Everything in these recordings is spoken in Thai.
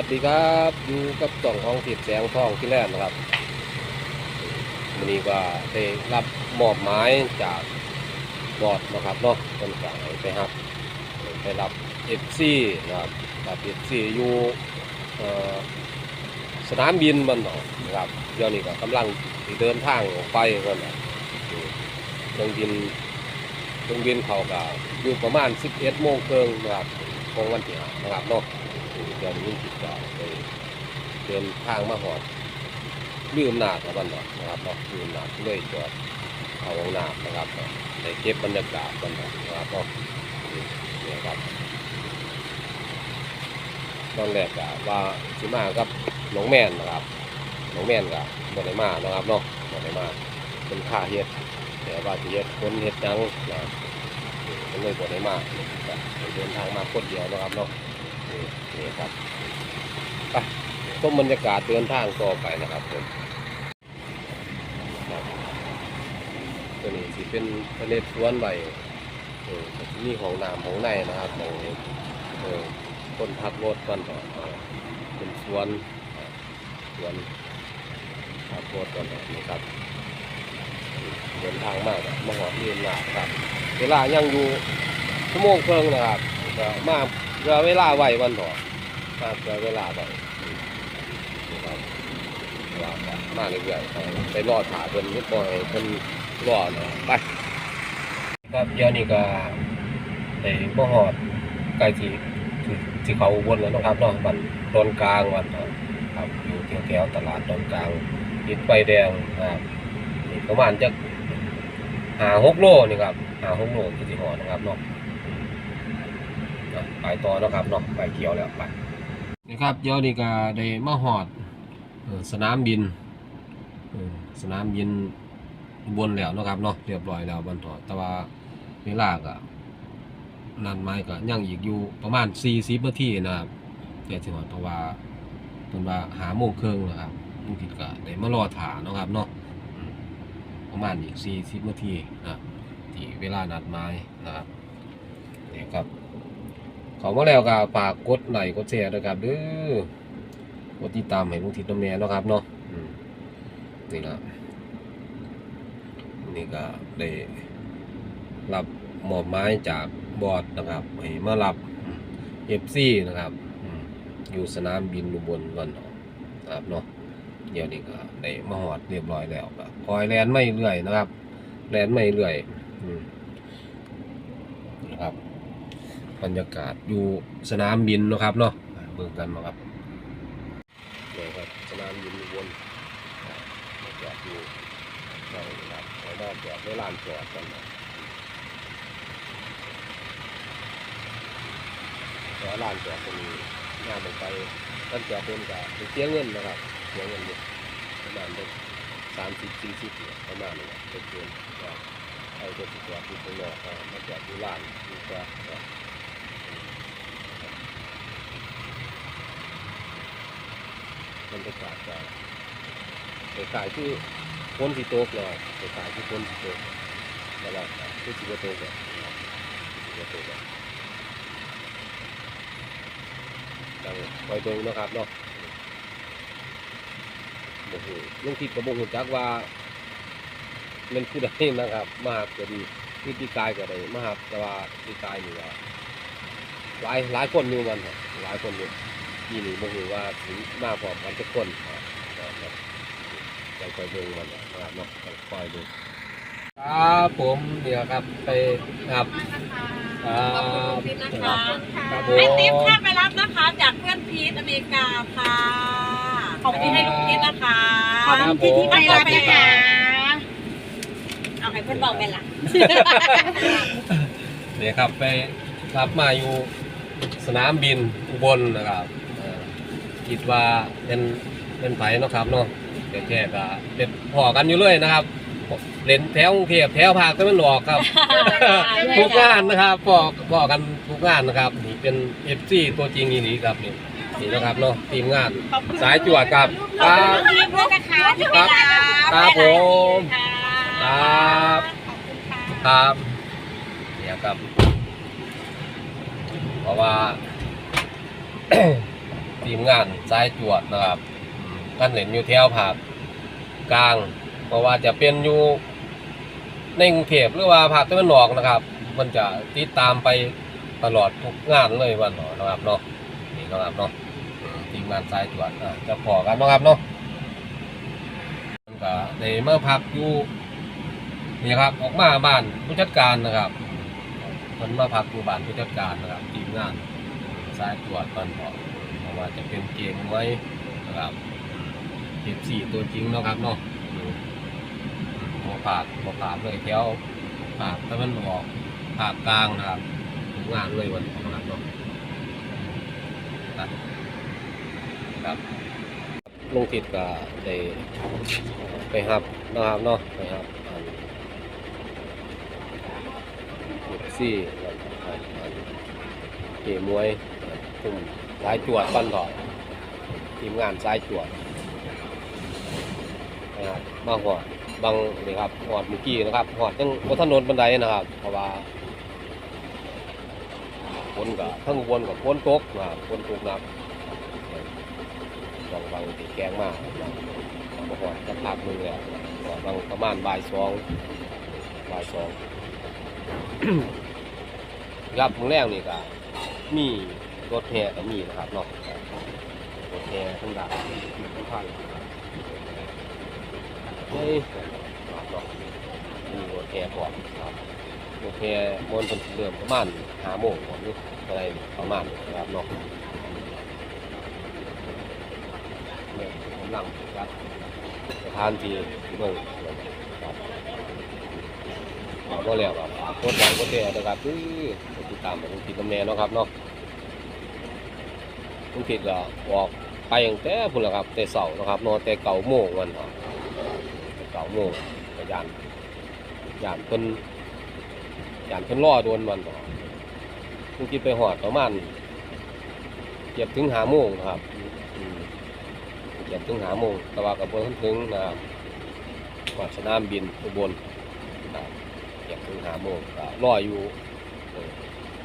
วัสดีครับอยู่กับจ่องของติดแสงทองที่แรกนะครับวันนี้ก็ได้รับมอบหมายจากบอร์ดนะครับเนาะคนกลางไปครับไปรับเอฟซีนะครับรับเอฟซีอยู่สนามบินมันเนาะนะครับเดี๋ยวนี้ก็กำลังเดินทางออกไปกันนะเครื่องบินเครื่องบินเขาก็อยู่ประมาณ 11โมงครึ่งนะครับของวันที่ห้านะครับเนาะ เดี๋ยวนี้ติดต่อไปเดินทางมาหอดลืมนาดนะบันดอกนะครับเนาะลืมนาดเลยจอดเอาห้องน้ำนะครับเนาะได้เก็บบรรยากาศบันดอกนะครับเนาะนี่นี่ครับตอนแรกอะว่าสิมากับน้องแม่นนะครับน้องแม่นกับ่ไดมานะครับเนาะบ่ได้มาเป็นค่าเฮ็ดแต่ว่าสิเฮ็ดคนเฮ็ดหยังนะมันเลยบ่ไดมาเดินทางมาคนเดียวนะครับเนาะ นี่ครับไปชมบรรยากาศเดินทางต่อไปนะครับผมครับตัวนี้สิเป็นทะเลสวนใบเออก็สิมีของน้ำของในนะครับของเออคนพักรถกันต่อเป็นสวนสวนพักรถกันต่อนี่ครับเดินทางมากมาหอดเรียนมาครับ เวลายังอยู่ชั่วโมงครึ่งนะครับมา เรือเวลาไววันต่อมาเรือเวลาไว้นี่ครับเวลาก็มาเรื่อยๆไปรอดถาเพิ่นนิดหน่อยเพิ่นรอนะไปครับเดี๋ยวนี้ก็ได้บ่ฮอดใกล้ที่ที่ที่เขาอุบนแล้วนะครับเนาะมันตอนกลางวันครับอยู่แถวๆตลาดตอนกลางติดไฟแดงนะครับประมาณจักหาหกโลนี่ครับหาหกโลคือสิฮอดนะครับเนาะ ไปต่อเนาะครับเนาะไปเขียวแล้วไปนี่ครับเดี๋ยวนี้ก็ได้มาหอดสนามบินสนามบินบนแล้วนะครับเนาะเรียบร้อยแล้วบรรทอแต่ว่าเวลาก็นั่นไม้ก็ยังอีกอยู่ประมาณ40นาทีนะครับเดี๋ยวสิฮอดเพราะว่าเพิ่นว่าหาโมงครึ่งนะครับลุงผิดก็ได้มารอถ่านะครับเนาะประมาณอีก40นาทีนะครับที่เวลานัดหมายนะครับนี่ครับ ขามาแล้วก็ฝากกดไลค์กดแชร์ด้วยครับเด้อกดติดตามให้ลุงทิศน้ำแน่นะครับเนาะนี่ละนี่ก็ได้รับมอบหมายจากบอร์ดนะครับให้มารับเอฟซีนะครับอยู่สนามบินอุบลวันนะครับเนาะเดี๋ยวนี้ก็ได้มาหอดเรียบร้อยแล้วก็คอยแลนไม่เรื่อยนะครับแลนไม่เรื่อยนะครับ บรรยากาศอยู่สนามบินนะครับเนาะเบิ่งกันเนาะครับนี่ครับสนามบินอุบลอ่ามาจอดอยู่ใช่ครับเราได้จอดได้ลานจอดกันนะแล้วลานจอดตรงนี้หน้าลงไปลานจอดเดินกับเสียเงินนะครับเสียเงินอยู่ประมาณสามสิบสี่สิบเนี่ยประมาณนี้เป็นเกินก็เอาตัวจอดที่ตรงนอกมาจอดที่ลานนี่ก็ก็ บรรยากาศจะคล้ายๆที่พ้นสีโต๊ะเลยคล้ายๆที่พ้นสีโต๊ะแล้วก็ที่สีโต๊ะเลยสีโต๊ะเลยดังคอยเบิ่งนะครับเนาะโอ้โหลุงทิดกับบุญจักว่ามันคือได้นะครับ มาหับก็ดีที่ปีกายก็ได้มาหับแต่ว่าปีกายนี่ว่าหลายหลายคนอยู่มันหลายคนอยู่ ที่นี่บ่ฮู้ว่าถึงมาพร้อมกันทุกคนครับครับใจคอยเบิ่งมันนะครับเนาะใจคอยดูครับผมเดี๋ยวครับไปครับครัขอบคุณบพี่นะครัคะบครับผให้มติ๊บค่ะไปรับนะคะจากเพื่อนพีทอเมริกาค่ะขอบคุณให้ลุงพีทนะคะขอบคุณที่ที่ไปรับไปนะรับคะเอาให้เพื่อนบอกเป็นล่ะเนี่ยครับไปรับมาอยู่สนามบินอุบลนะครับเอ่อ คิดว่าเป็นเป็นไผเนาะครับเนาะแต่แค่ก็เป็นพอกันอยู่เลยนะครับเล่นแถวกรุงเทพแถวภาคตะวันออกครับ ทุกงานนะครับบอกบอกกันทุกงานนะครับนี่เป็นเอฟซีตัวจริงนี่นี่ครับนี่นี่นะครับเนาะทีมงานสายจวดครับขคอบรัคุณบพี่ด้วยนะคะที่ไปรับครับผมค่ะครับขอบคุณค่ะครับเนี่ยครับเพราะว่าจ ทีมงานสายจวดนะครับกันเล่นอยู่แถวภาคกลางเพราะว่าจะเป็นอยู่ในกรุงเทพหรือว่าภาคตะวันออกนะครับ มันจะติดตามไปตลอดทุกงานเลยวันเนาะนะครับเนาะนี่นะครับเนาะทีมงานสายจวดอะจะพอกันนะครับเนาะมันก็ได้มาพักอยู่นี่ครับออกมาบ้านผู้จัดการนะครับมันมาพักอยู่บ้านผู้จัดการนะครับ ทีมงานสายจวดตอนพอ ว่าจะเป็นเกมไว้นะครับเกมสี่ตัวจริงเนาะครับเนาะอืมพอผากพอผากเลยแถวผากตะวันออกผากกลางนะครับงานเลยวันนี้นะครับเนาะครับครับลงทิศก็ได้ไปหับนะครับเนาะไปหับอันลูกซี่แล้วก็อันเกมวยกลุ่ม สายจวดปั้นต่อทีมงานสายจวดนะครับมาหอดบางนี่ครับหอดเมื่อกี้นะครับหอดยังบนถนนบันไดนะครับ เพราะว่าฝนกับทั้งอุบนกับฝนตกนะครับฝนตกหนักบางบางตีแกงมากนะครับมาหอดสักพักหนึงแล้วหอดบางประมาณบ่ายสองบ่ายสองครับมือแรกนี่ก็มี รถแห่ก็มีนะครับเนาะรถแห่ทั้งดานทุกท่านนะครับเฮ้ยรับเนาะมีรถแห่ก่อนครับรถแห่มวนเป็นเดิมประมาณหาโมงก่อนนี่อะไรประมาณนะครับเนาะเนี่ยกำลังครับสถานที่เมืองเราก็แล้วครับกดไลค์กดแชร์นะครับคือติดตามไปลุงผิดน้ำแน่นะครับเนาะ ลุงผิดก็ออกไปตั้งแต่พุ่นละครับแต่เสาร์นะครับนอนแต่เก่าโมงวันครับแต่เก่าโมงก็ยานยานเพิ่นยานเพิ่นรอโดนวันต่อลุงผิดไปหอดประมาณเกือบถึงหาโมงครับเกือบถึงหาโมงแต่ว่ากับบนถึงนะครับว่าสนามบินอุบลนะครับถึงหาโมงก็รออยู่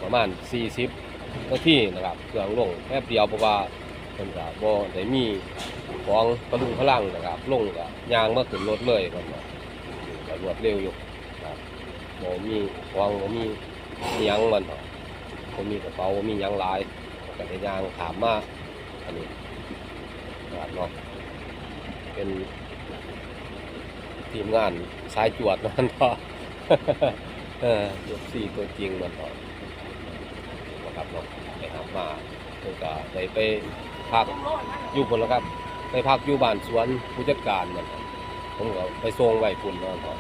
ประมาณ40 นาทีนะครับเครื่องลงแป๊บเดียวเพราะว่าเพิ่นก็บ่ได้มีของกระดุงพลังนะครับลงก็ยางมาขึ้นรถเลยเพิ่นก็รวดเร็วอยู่ครับบ่มีของบ่มีหยังมันเนาะบ่มีกระเป๋าบ่มีหยังหลายก็ได้ยางถามมาอันนี้นะครับเนาะเป็นทีมงานสายจวดนั่นเนาะเออสี่ตัวจริงมันต่อ ครับเนาะไปหามาเพิ่นก็ได้ไปพักอยู่พุ่นแล้วครับไปพักอยู่บ้านสวนผู้จัดการมันครับผมก็ไปส่งไว้พุ่นเนาะเนาะ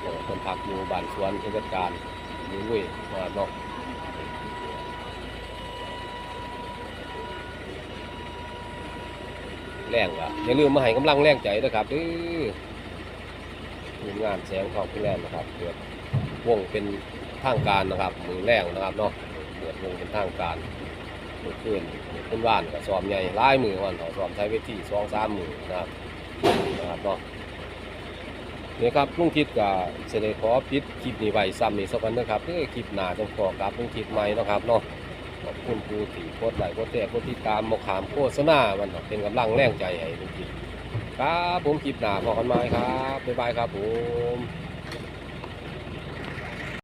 เออเพิ่นพักอยู่บ้านสวนผู้จัดการอยู่ลุยนะครับเนาะแรงก็อย่าลืมมาให้กำลังแรงใจนะครับเด้อทีมงานแสงทองพี่แลนนะครับเกิดวงเป็นทางการนะครับมือแรงนะครับเนาะ เปิดวงเป็นทางการมือขึ้นมือขึ้นบ้านกับซ้อมใหญ่หลายมือวันต่อซ้อมใช้เวทีสองสามมือนะครับนะครับเนาะนี่ครับลุงคิดกับเสได็จขอปิดคลิปนี้ไว้ซ้ำนี่สักวันนะครับเพื่อคลิปหนาจะขอกับลุงคิดใหม่นะครับเนาะขอบคุณผู้ที่กดไลค์กดแชร์กดติดตามมขามโฆษณามันเป็นกำลังแรงใจให้ลุงคิดครับผมคลิปหนาพอกันไหมครับบ๊ายบายครับผม